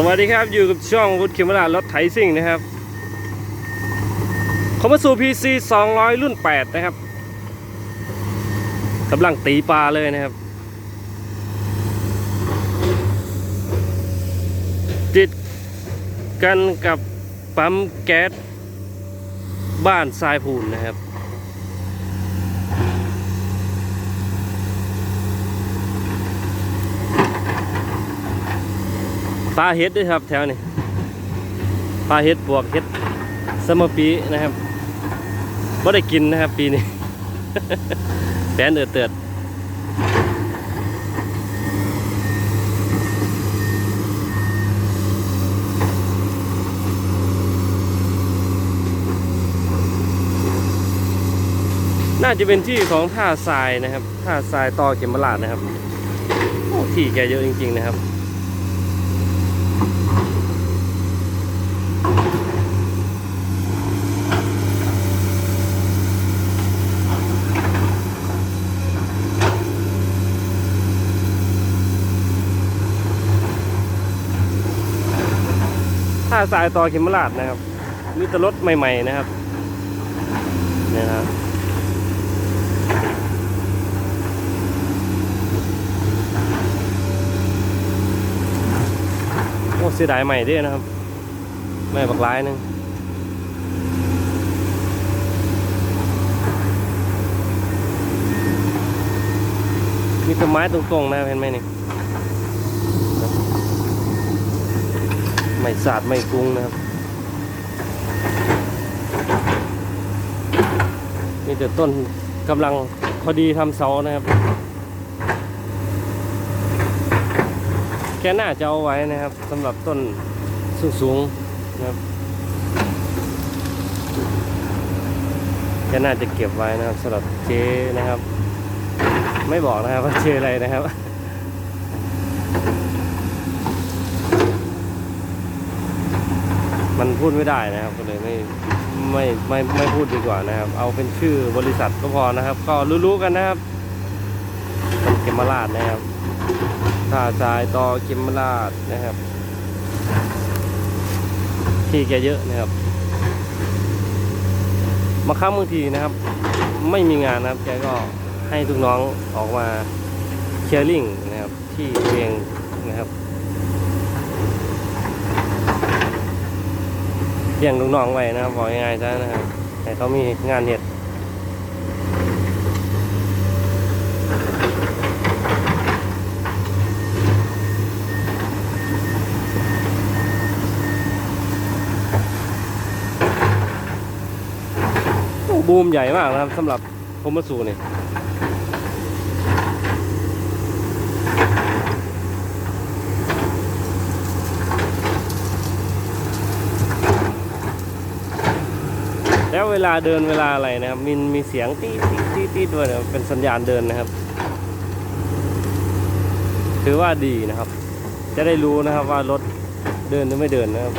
สวัสดีครับอยู่กับช่องวุฒิเขมรารถไถซิ่งนะครับคอมมาสู่ PC 200 รุ่น 8 นะครับกำลังตีปลาเลยนะครับ ติดกันกับปั๊มแก๊สบ้านทรายพูนนะครับ ปลาเฮ็ดด้วยครับแถวนี้ปลาเฮ็ดบวกเฮ็ดสมปีนะครับไม่ได้กินนะครับปีนี้แปนเอือดเตือดน่าจะเป็นที่ของท่าทรายนะครับท่าทรายต่อเก็มราดนะครับที่แกเยอะจริง ๆ นะครับ ท่าสายต่อเข็มราดนะครับ มีแต่รถใหม่ๆนะครับเนี่ยนะครับโอ้เสียดายใหม่ด้วยนะครับ ไม่บักร้ายหนึงมีต้นไม้ตรงๆนะเห็นไหมนี่ ไม่สาดไม่กรุงนะครับนี่เดี๋ยวต้นกำลังพอดีทำเสานะครับแค่น่าจะเอาไว้นะครับสำหรับต้นสูงๆนะครับแค่น่าจะเก็บไว้นะครับสำหรับเจนะครับ ไม่บอกนะครับว่าเจอะไรนะครับ มันพูดไม่ได้นะครับ ก็เลยไม่ไม่ไม่ไม่พูดดีกว่านะครับ เอาเป็นชื่อบริษัทก็พอนะครับ ก็รู้ๆกันนะครับเป็นเกมราดนะครับท่าทรายต่อเกมราดนะครับ ที่แกเยอะนะครับมาค้าบางทีนะครับ ไม่มีงานนะครับ แกก็ให้ทุกน้องออกมาเคลียร์ลิงนะครับ ที่ตัวเองนะครับ เลี้ยงลูกน้องไว้นะครับบอกง่ายๆซะนะครับให้เขามีงานเห็ดโอ้บูมใหญ่มากนะครับสำหรับโคมสูนี่ แล้วเวลาเดินเวลาอะไรนะครับมีมีเสียงตีตีตีตีด้วยนะเป็นสัญญาณเดินนะครับ ถือว่าดีนะครับ จะได้รู้นะครับว่ารถเดินหรือไม่เดินนะครับ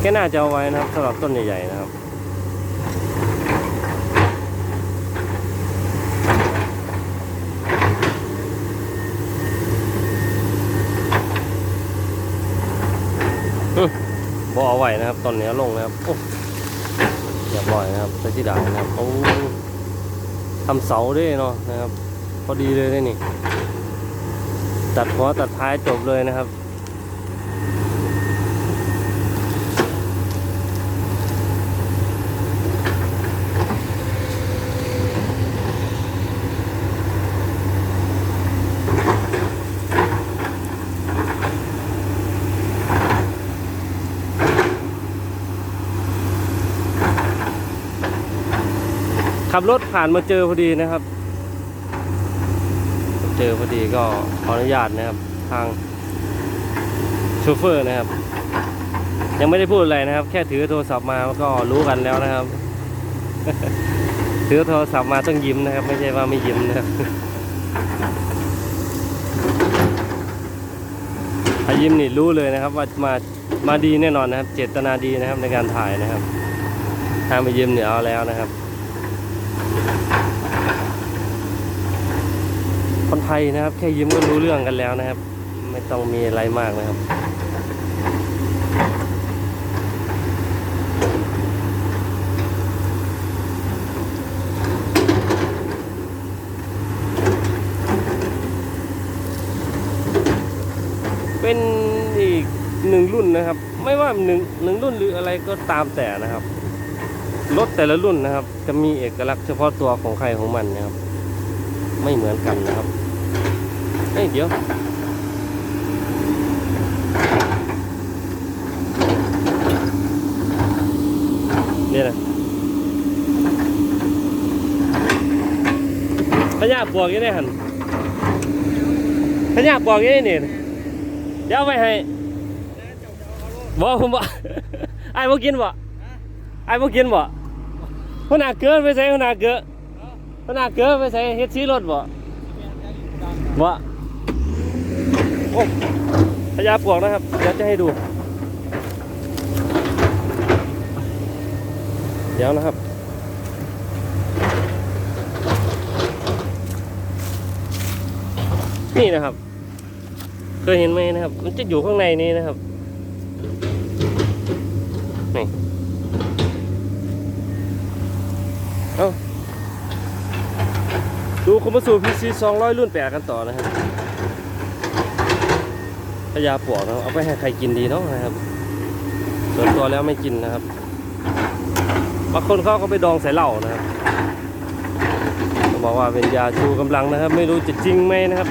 แค่น่าจะเอาไว้นะครับสำหรับต้นใหญ่ๆนะครับ อยนะครับ ตอนนี้ลงนะครับโอ้เรียบร้อยนะครับใส่ที่ด่านนะครับโอ้ทำเสาด้วยเนาะนะครับ พอดีเลยนี่ ตัดหัวตัดท้ายจบเลยนะครับ ขับรถผ่านมาเจอพอดีนะครับ เจอพอดีก็ขออนุญาตนะครับ ทางโชเฟอร์นะครับ ยังไม่ได้พูดอะไรนะครับ แค่ถือโทรศัพท์มาก็รู้กันแล้วนะครับ ถือโทรศัพท์มาต้องยิ้มนะครับ ไม่ใช่ว่าไม่ยิ้มนะครับถ้ายิ้มนี่รู้เลยนะครับ ว่ามามาดีแน่นอนนะครับ เจตนาดีนะครับในการถ่ายนะครับถ้าไม่ยืมเนี่ยเอาแล้วนะครับ คนไทยนะครับ แค่ยืมก็รู้เรื่องกันแล้วนะครับ ไม่ต้องมีอะไรมากนะครับเป็นอีกหนึ่งรุ่นนะครับ ไม่ว่าหนึ่งหนึ่งรุ่นหรืออะไรก็ตามแต่นะครับ รถแต่ละรุ่นนะครับ จะมีเอกลักษณ์เฉพาะตัวของใครของมันนะครับ ไม่เหมือนกันนะครับเอ้ยเดี๋ยวนี่นะพญาบวกยังไงหันพญาบวกยังไงนี่ยเดี๋ยวไปให้บอกผมบ่ไอ้บ่กินบ่ ไอ้บ่กินบ่หัวหน้าเกิดไปใส่หัวหน้าเกิดหัวหน้าเกิดไปใส่เฮ็ดสีรถบ่บ่โอ้พญาปวกนะครับเดี๋ยวจะให้ดู เดี๋ยวนะครับนี่นะครับเคยเห็นไหมนะครับ มันจะอยู่ข้างในนี้นะครับนี่ เอาดูคุมมาสู่ PC 200รุ่นแปดกันต่อนะครับพญาปวกนะครับเอาไปให้ใครกินดีเนาะนะครับ ส่วนตัวแล้วไม่กินนะครับบางคนเขาก็ไปดองใส่เหล้านะครับบอกว่าเป็นยาชูกำลังนะครับ ไม่รู้จะจริงไหมนะครับ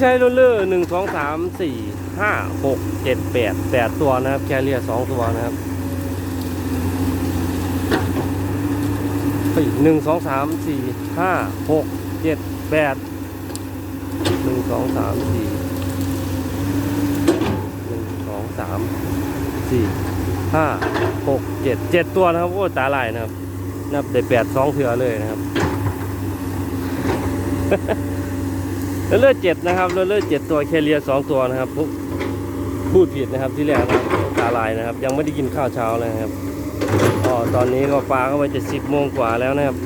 ใช้โรลเลอร์หนึ่งสองสามสี่ห้าหกเจ็ดแปดแปดตัวนะครับ แคเรียสองตัวนะครับหนึ่งสองสามสี่ห้าหกเจ็ดแปดหนึ่งสองสามสี่หนึ่งสองสามสี่ห้าหกเจ็ดเจ็ดตัวนะครับโอ้ตาลายนะครับ นับได้แปดสองเถื่อเลยนะครับ เลเลอร์เจ็ดนะครับเลเลอร์เจ็ดตัวแคเรียสองตัวนะครับพูพูดผิดนะครับที่แรกนะครับตาลายนะครับ ยังไม่ได้กินข้าวเช้าเลยครับอ๋อตอนนี้ก็ปลาเข้าไปจะสิบโมงกว่าแล้วนะครับ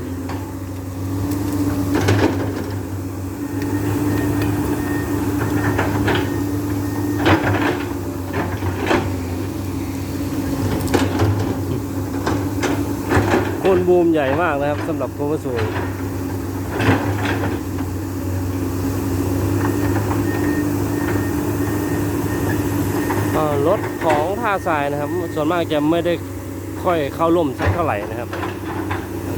คนบูมใหญ่มากนะครับสำหรับโคมสูง เอ่อ รถของท่าทรายนะครับ ส่วนมากจะไม่ได้ค่อยเข้าร่มสักเท่าไหร่นะครับ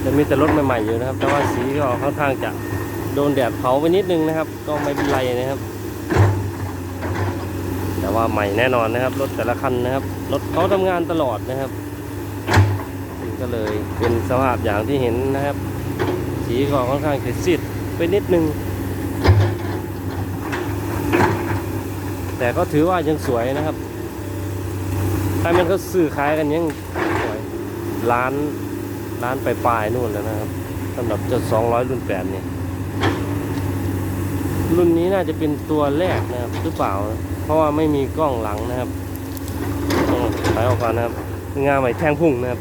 จะมีแต่รถใหม่ๆอยู่นะครับ แต่ว่าสีก็ค่อนข้างจะโดนแดดเผาไปนิดนึงนะครับ ก็ไม่เป็นไรนะครับ แต่ว่าใหม่แน่นอนนะครับ รถแต่ละคันนะครับ รถเขาทำงานตลอดนะครับก็เลยเป็นสภาพอย่างที่เห็นนะครับ สีก็ค่อนข้างจะซีดไปนิดนึง แต่ก็ถือว่ายังสวยนะครับ ถ้ามันก็ซื้อขายกันยังร้านร้านไปปลายๆนู่นแล้วนะครับสำหรับเจ้า200รุ่นแปดเนี่ยรุ่นนี้น่าจะเป็นตัวแรกนะครับหรือเปล่า เพราะว่าไม่มีกล้องหลังนะครับต้องถอยออกก่อนนะครับงาใหม่แทงพุ่งนะครับ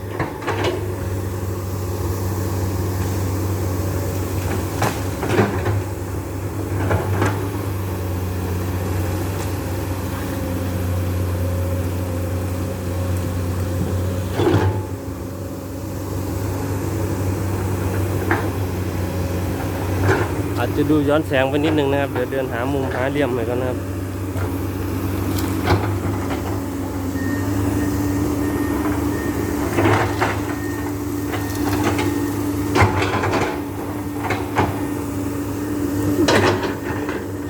จะดูย้อนแสงไปนิดนึงนะครับ เดี๋ยวเดินหามุมหาเหลี่ยมไปก่อนนะครับ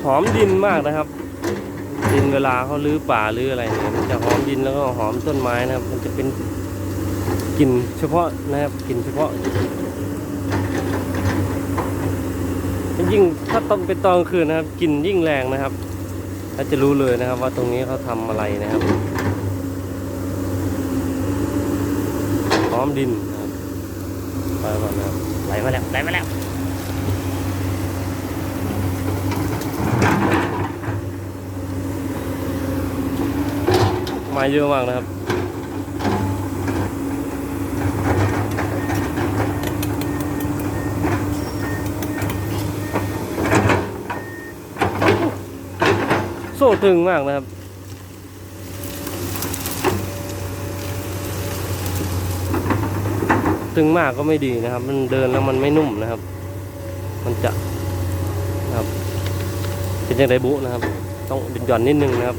หอมดินมากนะครับ ดินเวลาเขาลื้อป่าลื้ออะไรเนี่ยมันจะหอมดินแล้วก็หอมต้นไม้นะครับ มันจะเป็นกลิ่นเฉพาะนะครับกลิ่นเฉพาะิ่งถ้าต้องเป็นตอนคืนนะครับกลิ่นยิ่งแรงนะครับถ้าจะรู้เลยนะครับว่าตรงนี้เขาทำอะไรนะครับพร้อมดินไปมาแล้วไหลมาแล้วไหลมาแล้วมาเยอะมากนะครับ ซ่ตึงมากนะครับ ตึงมากก็ไม่ดีนะครับ มันเดินแล้วมันไม่นุ่มนะครับ มันจะนะครับ เป็นยังไงบุนะครับ ต้องหย่อนนิดนึงนะครับ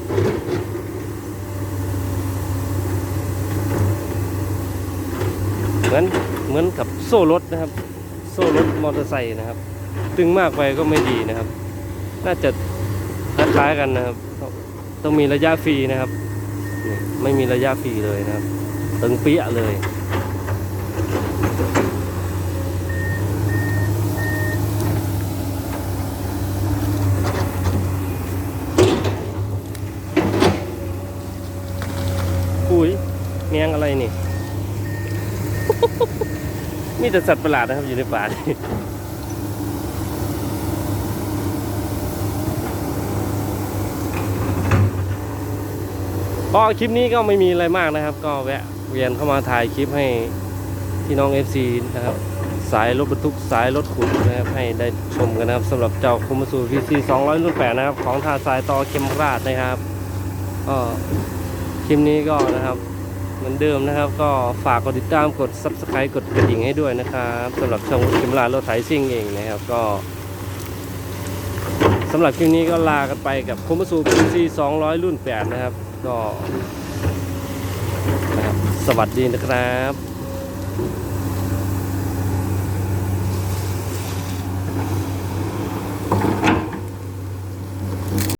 เหมือนเหมือนกับโซ่รถนะครับ โซ่รถมอเตอร์ไซค์นะครับ ตึงมากไปก็ไม่ดีนะครับ น่าจะ คล้ายกันนะครับ ต้องมีระยะฟรีนะครับ ไม่มีระยะฟรีเลยนะครับตึงเปี้ยเลย อุ้ยแมงอะไรนี่ มีแต่สัตว์ประหลาดนะครับอยู่ในป่านี่ ก็คลิปนี้ก็ไม่มีอะไรมากนะครับ ก็แวะเวียนเข้ามาถ่ายคลิปให้พี่น้อง FC นะครับสายรถบรรทุกสายรถขุดนะครับให้ได้ชมกันนะครับสำหรับเจ้าคุมสู VC 200รุ่น8นะครับ ของทาสายต่อเข็มราดนะครับก็คลิปนี้ก็นะครับเหมือนเดิมนะครับ ก็ฝากกดติดตามกด Subscribe กดกระดิ่งให้ด้วยนะครับสำหรับช่องเข็มราดรถไถซิ่งเองนะครับก็สำหรับคลิปนี้ก็ลากันไปกับคุมสู VC 200รุ่น8นะครับก็นะครับ สวัสดีนะครับ